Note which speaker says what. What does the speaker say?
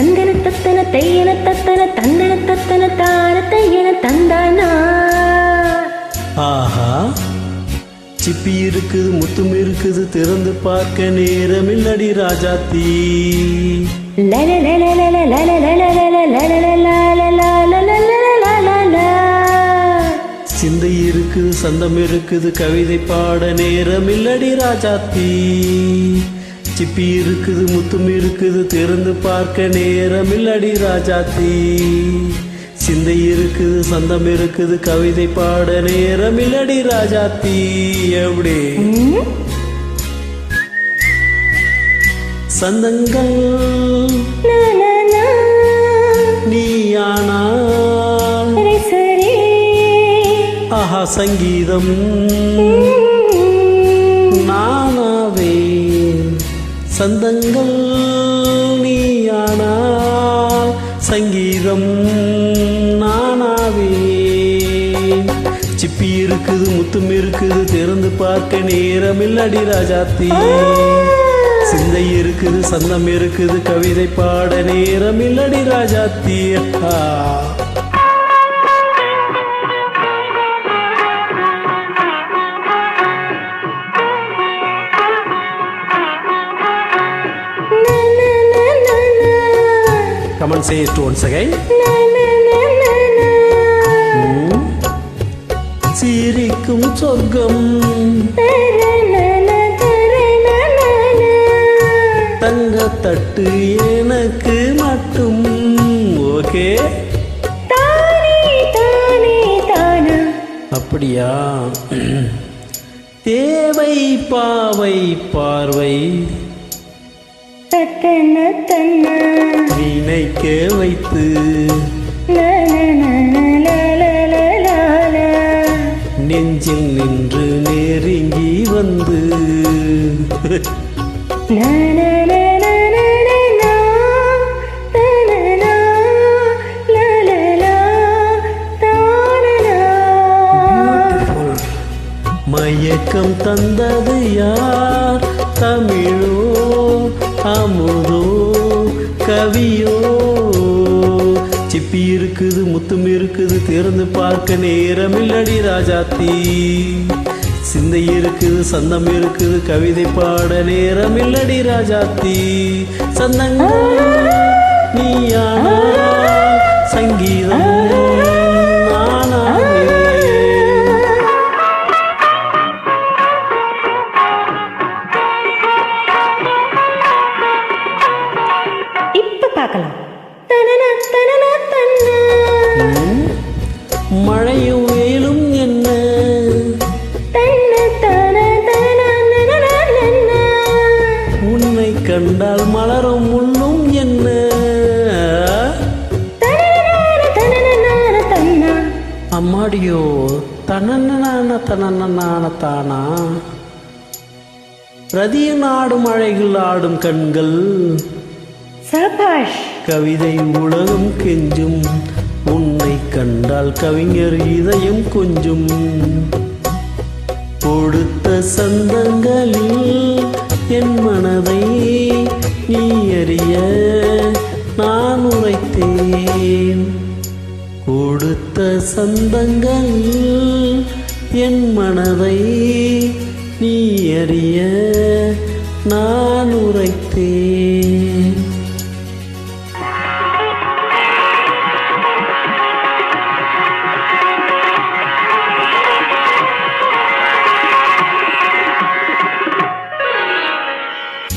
Speaker 1: தந்தன தத்தன தையன தத்தன தந்தன தத்தன தார தையன தந்தானா
Speaker 2: ஆஹா. சிப்பி இருக்குது முத்தும் இருக்குது திறந்து பார்க்க நேரம் நேரமில்லடி ராஜாத்தி. சிந்தை இருக்குது சந்தம் இருக்குது கவிதை பாட நேரம் மில்லடி ராஜா தீ சிப்பி இருக்குது முத்தும் இருக்குது திறந்து பார்க்க நேரமில்லடி ராஜாத்தி. சிந்தை இருக்குது சந்தம் இருக்குது கவிதை பாட நேரமில்லடி ராஜாத்தி. எப்படி? சந்தங்கள் நீயானால்.
Speaker 1: சரி சரி
Speaker 2: ஆஹா சங்கீதம். சந்தங்கள் நீயானால் சங்கீதம் நானாவே. சிப்பி இருக்குது முத்தும் இருக்குது திறந்து பார்க்க நேரமில்லடி ராஜாத்தி. சிந்தை இருக்குது சந்தம் இருக்குது கவிதை பாட நேரமில்லடி ராஜாத்தி. ஆ Come on, say it once again. ம். சிரிக்கும் சொர்க்கம். தங்க தட்டு எனக்கு மட்டும். ஓகே? அப்படியா? தேவை பாவை பார்வை. நினைக்க வைத்து நெஞ்சில் நின்று நெருங்கி வந்து மயக்கம் தந்தது யார் தமிழோ அமுதோ கவியோ. சிப்பி இருக்குது முத்தும் இருக்குது திறந்து பார்க்க நேரம் இல்லடி ராஜாத்தி. சிந்தை இருக்குது சந்தம் இருக்குது கவிதை பாட நேரம் இல்லடி ராஜாத்தி. சந்தங்கள் நீயான சங்கீதம் கண்டால் மலரும் முள்ளும் என்ன? அம்மாடியோ தனன தனன தானா? ரதிய நாடும் அழகில் ஆடும் கண்கள் கவிதை உலகம் கெஞ்சும். உன்னை கண்டால் கவிஞர் இதயம் கொஞ்சும். கொடுத்த சந்தங்களில் என் மனதை செய்ய நான் உரைத்தேன். கொடுத்த சந்தங்கள் என் மனதை நீ அறிய நான் உரைத்தேன்.